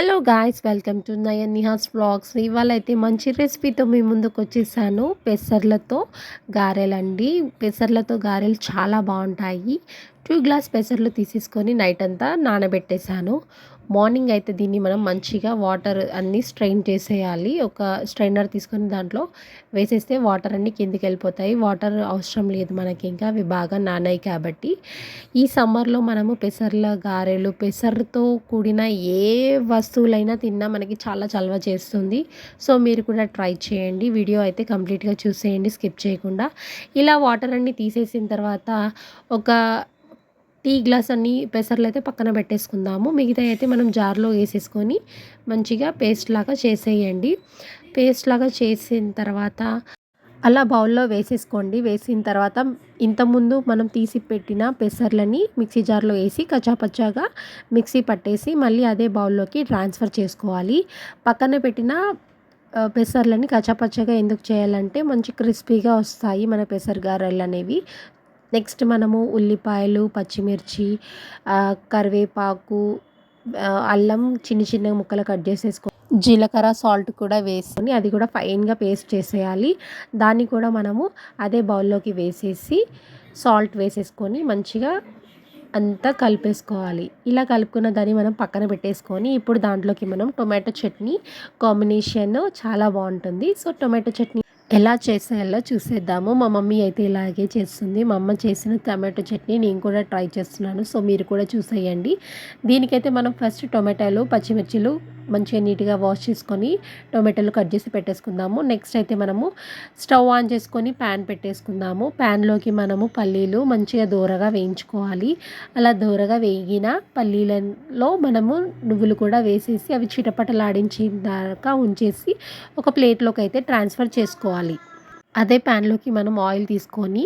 Hello guys welcome to Nayan Nihas vlogs. ఇవాళ అయితే మంచి రెసిపీతో మీ ముందుకు వచ్చేసాను పెసర్లతో గారెలండి. పెసర్లతో గారెలు చాలా బాగుంటాయి. టూ గ్లాస్ పెసర్లు తీసేసుకొని నైట్ అంతా నానబెట్టేశాను. మార్నింగ్ అయితే దీన్ని మనం మంచిగా వాటర్ అన్నీ స్ట్రెయిన్ చేసేయాలి. ఒక స్ట్రైనర్ తీసుకొని దాంట్లో వేసేస్తే వాటర్ అన్నీ కిందికి వెళ్ళిపోతాయి. వాటర్ అవసరం లేదు మనకి ఇంకా అవి బాగా నానాయి కాబట్టి. ఈ సమ్మర్లో మనము పెసర్ల గారెలు పెసర్తో కూడిన ఏ వస్తువులైనా తిన్నా మనకి చాలా చలవ చేస్తుంది. సో మీరు కూడా ట్రై చేయండి. వీడియో అయితే కంప్లీట్గా చూసేయండి స్కిప్ చేయకుండా. ఇలా వాటర్ అన్నీ తీసేసిన తర్వాత ఒక టీ గ్లాస్ అన్ని పెసర్లు అయితే పక్కన పెట్టేసుకుందాము. మిగతా అయితే మనం జార్లో వేసేసుకొని మంచిగా పేస్ట్ లాగా చేసేయండి. పేస్ట్ లాగా చేసిన తర్వాత అలా బౌల్లో వేసేసుకోండి. వేసిన తర్వాత ఇంతకుముందు మనం తీసి పెట్టిన పెసర్లని మిక్సీ జార్లో వేసి కచ్చాపచ్చాగా మిక్సీ పట్టేసి మళ్ళీ అదే బౌల్లోకి ట్రాన్స్ఫర్ చేసుకోవాలి. పక్కన పెట్టిన పెసర్లని కచ్చాపచ్చగా ఎందుకు చేయాలంటే మంచి క్రిస్పీగా వస్తాయి మన పెసర్ గారెలు అనేవి. నెక్స్ట్ మనము ఉల్లిపాయలు పచ్చిమిర్చి కరివేపాకు అల్లం చిన్న చిన్న ముక్కలు కట్ చేసేసుకో జీలకర్ర సాల్ట్ కూడా వేసుకొని అది కూడా ఫైన్గా పేస్ట్ చేసేయాలి. దాన్ని కూడా మనము అదే బౌల్లోకి వేసేసి సాల్ట్ వేసేసుకొని మంచిగా అంతా కలిపేసుకోవాలి. ఇలా కలుపుకున్న దాన్ని మనం పక్కన పెట్టేసుకొని ఇప్పుడు దాంట్లోకి మనం టొమాటో చట్నీ కాంబినేషన్ చాలా బాగుంటుంది. సో టొమాటో చట్నీ ఎలా చేసేయాలో చూసేద్దాము. మా మమ్మీ అయితే ఇలాగే చేస్తుంది. మా అమ్మ చేసిన టమాటో చట్నీ నేను కూడా ట్రై చేస్తున్నాను. సో మీరు కూడా చూసేయండి. దీనికైతే మనం ఫస్ట్ టొమాటోలు పచ్చిమిర్చిలు మంచిగా నీట్గా వాష్ చేసుకొని టొమాటోలు కట్ చేసి పెట్టేసుకుందాము. నెక్స్ట్ అయితే మనము స్టవ్ ఆన్ చేసుకొని ప్యాన్ పెట్టేసుకుందాము. ప్యాన్లోకి మనము పల్లీలు మంచిగా దూరగా వేయించుకోవాలి. అలా దూరగా వేగిన పల్లీలలో మనము నువ్వులు కూడా వేసేసి అవి చిటపటలాడించిన దాకా ఉంచేసి ఒక ప్లేట్లోకి అయితే ట్రాన్స్ఫర్ చేసుకోవాలి. అదే ప్యాన్లోకి మనం ఆయిల్ తీసుకొని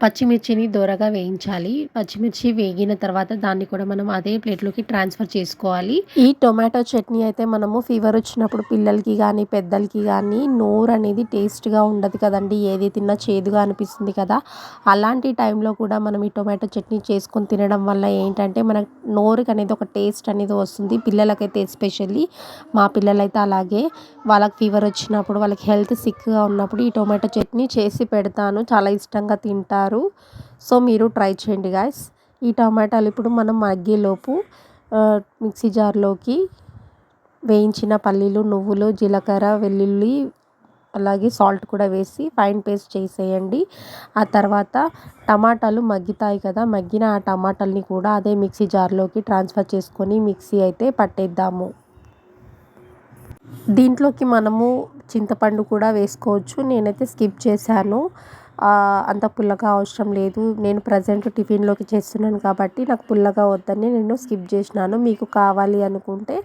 పచ్చిమిర్చిని దోరగా వేయించాలి. పచ్చిమిర్చి వేగిన తర్వాత దాన్ని కూడా మనం అదే ప్లేట్లోకి ట్రాన్స్ఫర్ చేసుకోవాలి. ఈ టొమాటో చట్నీ అయితే మనము ఫీవర్ వచ్చినప్పుడు పిల్లలకి కానీ పెద్దలకి కానీ నోరు అనేది టేస్ట్గా ఉండదు కదండి. ఏది తిన్నా చేదుగా అనిపిస్తుంది కదా. అలాంటి టైంలో కూడా మనం ఈ టొమాటో చట్నీ చేసుకొని తినడం వల్ల ఏంటంటే మన నోరుకి అనేది ఒక టేస్ట్ అనేది వస్తుంది. పిల్లలకైతే ఎస్పెషల్లీ మా పిల్లలైతే అలాగే. వాళ్ళకి ఫీవర్ వచ్చినప్పుడు వాళ్ళకి హెల్త్ సిక్గా ఉన్నప్పుడు ఈ టొమాటో చట్నీ చేసి పెడతాను. చాలా ఇష్టంగా తింటారు. తింటారు సో మీరు ట్రై చేయండి గాయస్. ఈ టమాటాలు ఇప్పుడు మనం మగ్గేలోపు మిక్సీ జార్లోకి వేయించిన పల్లీలు నువ్వులు జీలకర్ర వెల్లుల్లి అలాగే సాల్ట్ కూడా వేసి ఫైన్ పేస్ట్ చేసేయండి. ఆ తర్వాత టమాటాలు మగ్గుతాయి కదా మగ్గిన ఆ టమాటాలని కూడా అదే మిక్సీ జార్లోకి ట్రాన్స్ఫర్ చేసుకొని మిక్సీ అయితే పట్టేద్దాము. దీంట్లోకి మనము చింతపండు కూడా వేసుకోవచ్చు. నేనైతే స్కిప్ చేశాను. అంత పుల్లగా అవసరం లేదు. నేను ప్రజెంట్ టిఫిన్లోకి చేస్తున్నాను కాబట్టి నాకు పుల్లగా వద్దని నేను స్కిప్ చేసినాను. మీకు కావాలి అనుకుంటే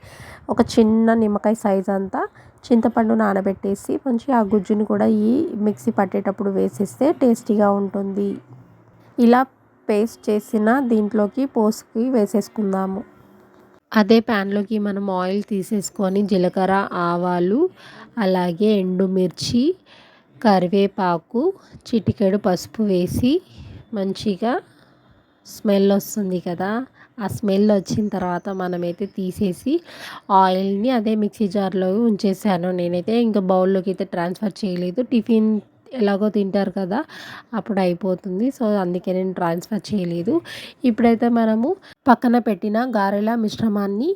ఒక చిన్న నిమ్మకాయ సైజ్ అంతా చింతపండు నానబెట్టేసి మంచిగా ఆ గుజ్జుని కూడా ఈ మిక్సీ పట్టేటప్పుడు వేసేస్తే టేస్టీగా ఉంటుంది. ఇలా పేస్ట్ చేసిన దీంట్లోకి పోసుకి వేసేసుకుందాము. అదే ప్యాన్లోకి మనం ఆయిల్ తీసేసుకొని జీలకర్ర ఆవాలు అలాగే ఎండుమిర్చి కరివేపాకు చిటికెడు పసుపు వేసి మంచిగా స్మెల్ వస్తుంది కదా ఆ స్మెల్ వచ్చిన తర్వాత మనమైతే తీసేసి ఆయిల్ని అదే మిక్సీ జార్లో ఉంచేసాను. నేనైతే ఇంకా బౌల్లోకి అయితే ట్రాన్స్ఫర్ చేయలేదు. టిఫిన్ ఎలాగో తింటారు కదా అప్పుడు అయిపోతుంది. సో అందుకే నేను ట్రాన్స్ఫర్ చేయలేదు. ఇప్పుడైతే మనము పక్కన పెట్టిన గారెల మిశ్రమాన్ని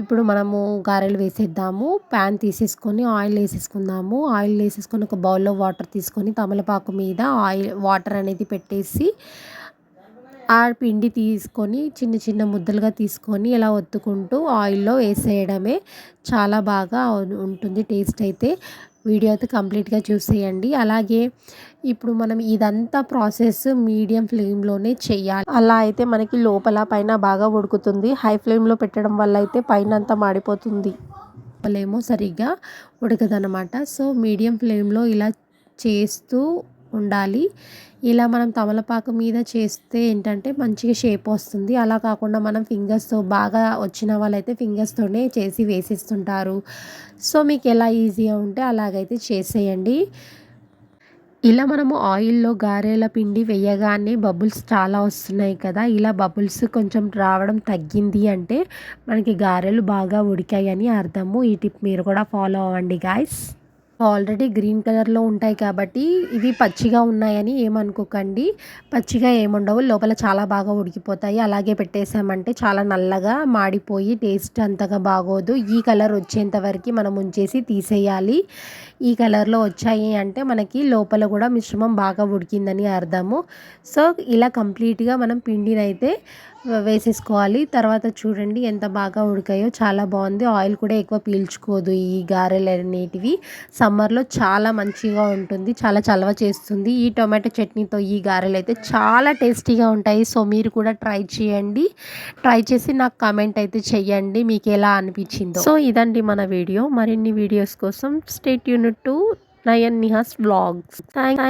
ఇప్పుడు మనము గారెలు వేసేద్దాము ప్యాన్ తీసేసుకొని ఆయిల్ వేసేసుకుందాము. ఆయిల్ వేసేసుకొని ఒక బౌల్లో వాటర్ తీసుకొని తమలపాకు మీద ఆయిల్ వాటర్ అనేది పెట్టేసి ఆ పిండి తీసుకొని చిన్న చిన్న ముద్దలుగా తీసుకొని ఇలా ఒత్తుకుంటూ ఆయిల్లో వేసేయడమే చాలా బాగా ఉంటుంది టేస్ట్ అయితే. వీడియో అయితే కంప్లీట్గా చూసేయండి. అలాగే ఇప్పుడు మనం ఇదంతా ప్రాసెస్ మీడియం ఫ్లేమ్లోనే చేయాలి. అలా అయితే మనకి లోపల పైన బాగా ఉడుకుతుంది. హై ఫ్లేమ్లో పెట్టడం వల్ల అయితే పైన అంతా మాడిపోతుంది. ఏమో సరిగ్గా ఉడకదనమాట సో మీడియం ఫ్లేమ్లో ఇలా చేస్తూ ఉండాలి ఇలా మనం తమలపాకు మీద చేస్తే ఏంటంటే మంచిగా షేప్ వస్తుంది అలా కాకుండా మనం ఫింగర్స్తో బాగా వచ్చిన వాళ్ళైతే ఫింగర్స్తోనే చేసి వేసిస్తుంటారు సో మీకు ఎలా ఈజీగా ఉంటే అలాగైతే చేసేయండి ఇలా మనము ఆయిల్‌లో గారెల పిండి వేయగానే బబుల్స్ చాలా వస్తున్నాయి కదా! ఇలా బబుల్స్ కొంచెం రావడం తగ్గింది అంటే మనకి గారెలు బాగా ఉడికాయని అర్థము. ఈ టిప్ మీరు కూడా ఫాలో అవ్వండి గాయ్స్. ఆల్రెడీ గ్రీన్ కలర్‌లో ఉంటాయి కాబట్టి ఇవి పచ్చిగా ఉన్నాయని ఏమనుకోకండి. పచ్చిగా ఏముండవు. లోపల చాలా బాగా ఉడికిపోతాయి. అలాగే పెట్టేసామంటే చాలా నల్లగా మాడిపోయి టేస్ట్ అంతగా బాగోదు. ఈ కలర్ వచ్చేంత వరకు మనం ఉంచేసి తీసేయాలి. ఈ కలర్‌లో వచ్చాయి అంటే మనకి లోపల కూడా మిశ్రమం బాగా ఉడికిందని అర్థము. సో, ఇలా కంప్లీట్‌గా మనం పిండినైతే వేసేసుకోవాలి. తర్వాత చూడండి ఎంత బాగా ఉడికాయో చాలా బాగుంది. ఆయిల్ కూడా ఎక్కువ పీల్చుకోదు ఈ గారెలు అనేటివి సమ్మర్‌లో చాలా మంచిగా ఉంటుంది. చాలా చలవ చేస్తుంది. ఈ టొమాటో చట్నీతో ఈ గారెలు అయితే చాలా టేస్టీగా ఉంటాయి. సో, మీరు కూడా ట్రై చేయండి. ట్రై చేసి నాకు కామెంట్ అయితే చేయండి ఎలా అనిపించిందో. సో, ఇదండి మన వీడియో. మరిన్ని వీడియోస్ కోసం stay tuned to Nayan Nihas vlogs. Thank